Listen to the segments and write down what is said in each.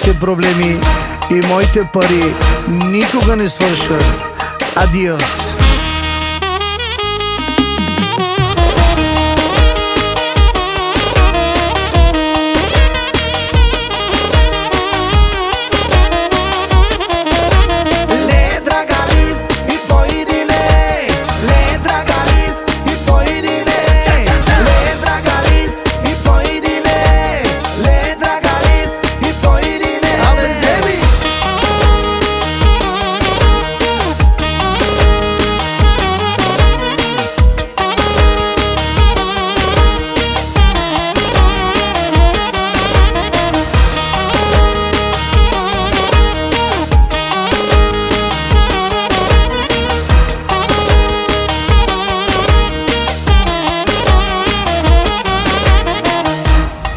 нашите проблеми и моите пари никога не свършат. Адиос!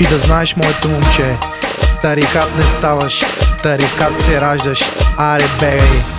И да знаеш, моето момче, тарикат не ставаш, тарикат се раждаш, аре бегай.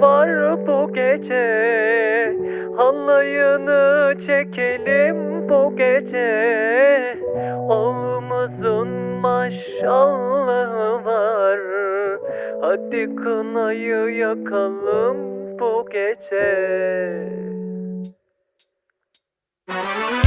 Var bu gece? Halayını çekelim bu gece. Oğlumuzun maşallahı var. Hadi kınayı yakalım bu gece. Kocaman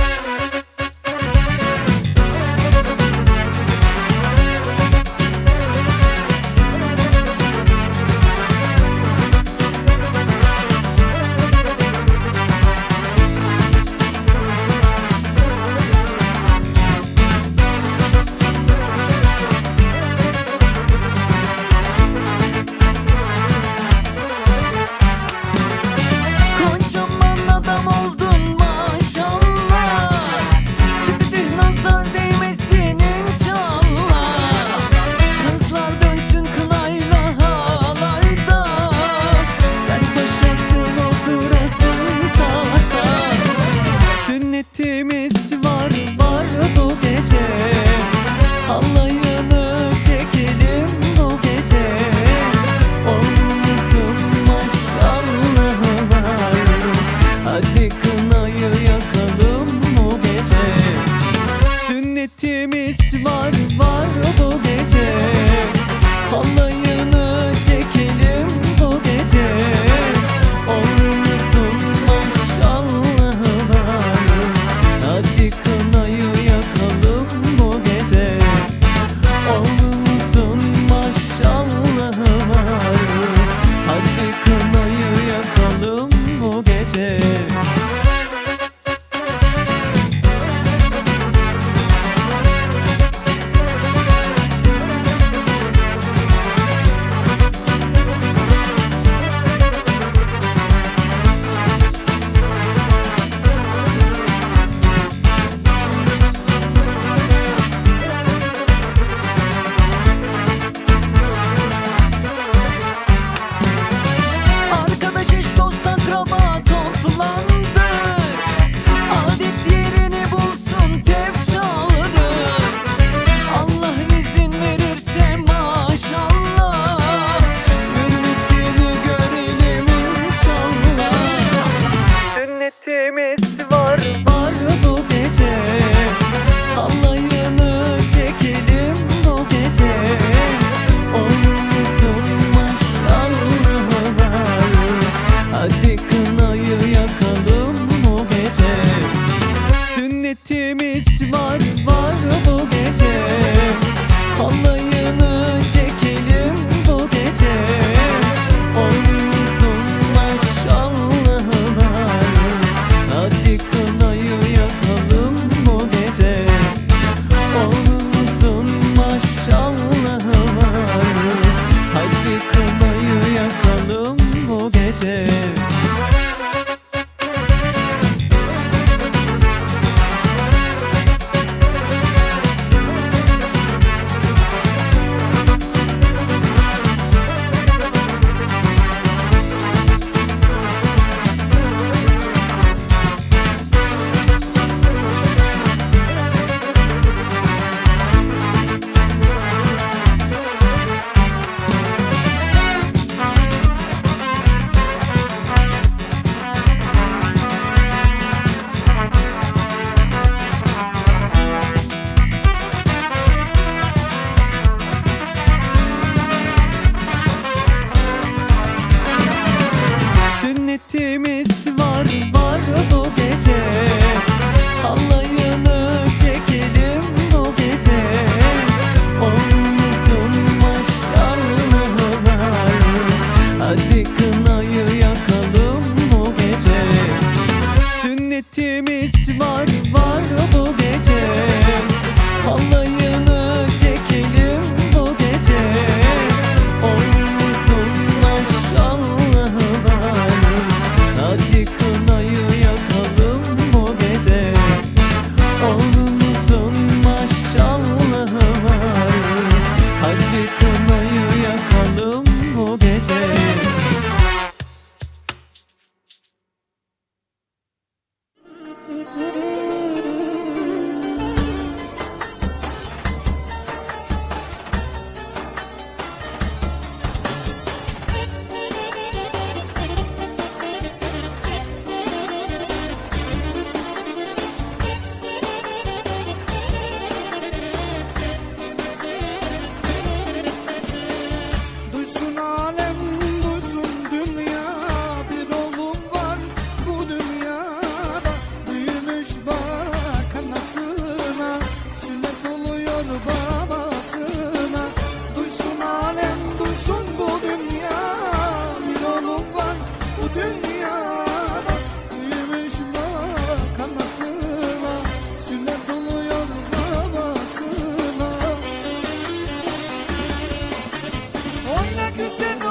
It's in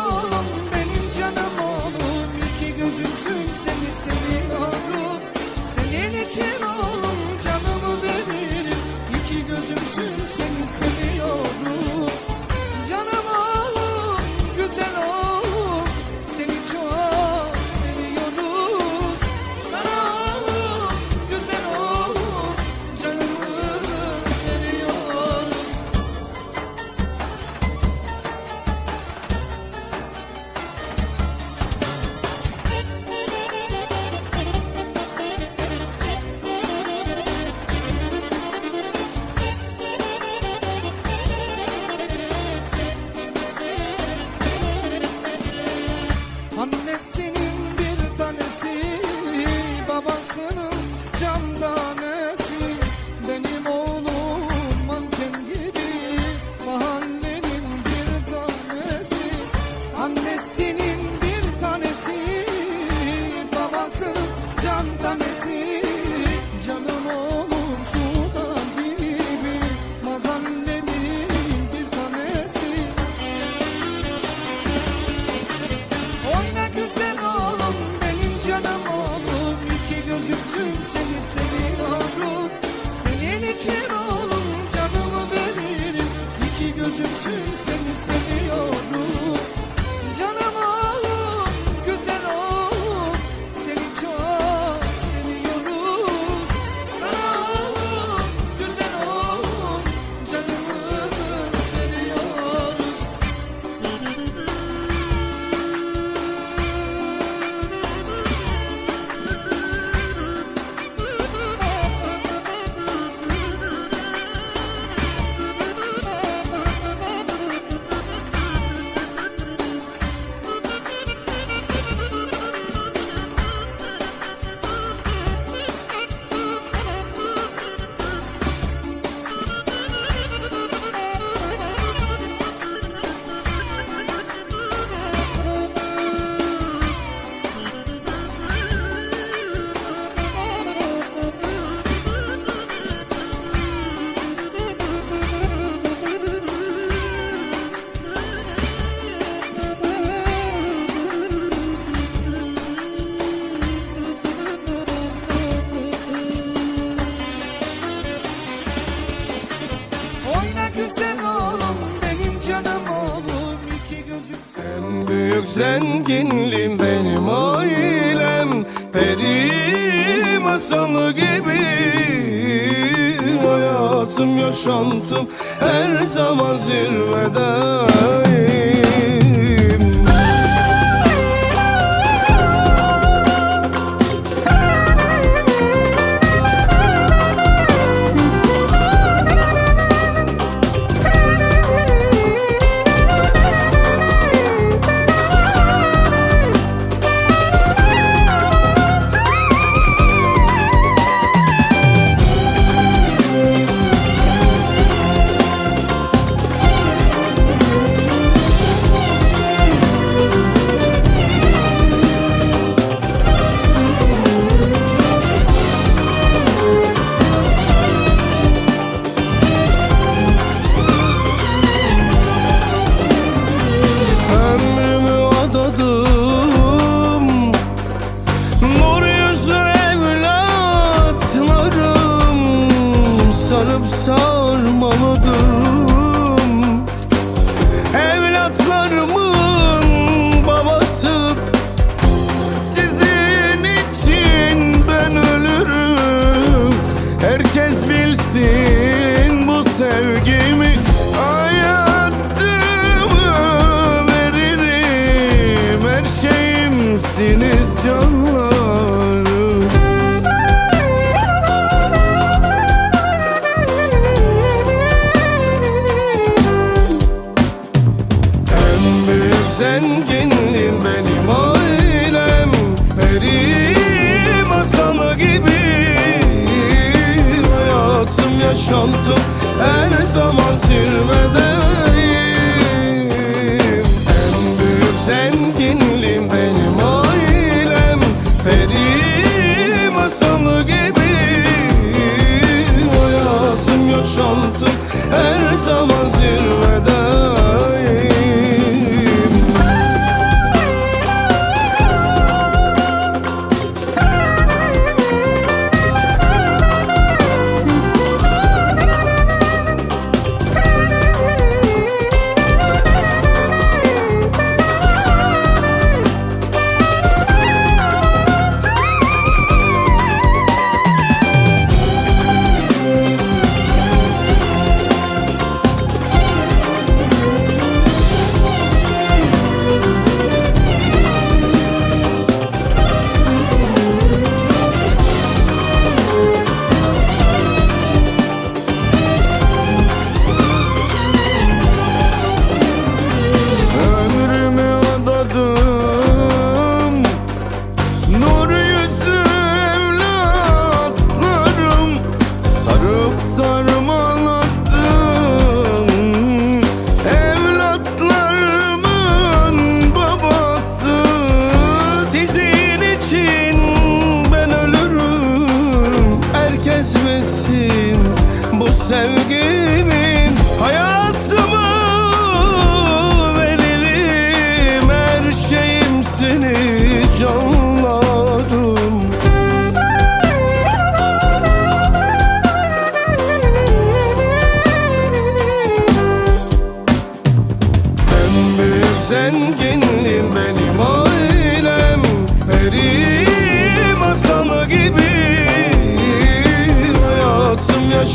Büyük zenginliğim benim ailem Peri masalı gibi. Hayatım yaşantım her zaman zirvedeyim Sarıp sarmaladım. Evlatlarımın babası Sizin için ben ölürüm. Herkes bilsin bu sevgimi. Hayatımı veririm. Her şeyimsiniz canlarım büyük zenginliğim benim ailem Peri masalı gibi. Hayatım yaşantım her zaman zirvedeyim En büyük zenginliğim benim ailem Peri masalı gibi. Hayatım yaşantım her zaman zirvedeyim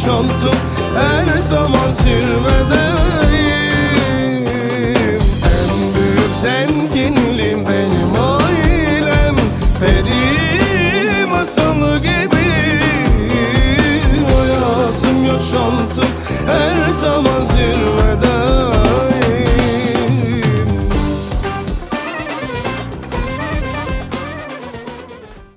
Yaşantım her zaman zirvedeyim. En büyük zenginliğim benim ailem Peri masalı gibi. Hayatım yaşantım her zaman zirvede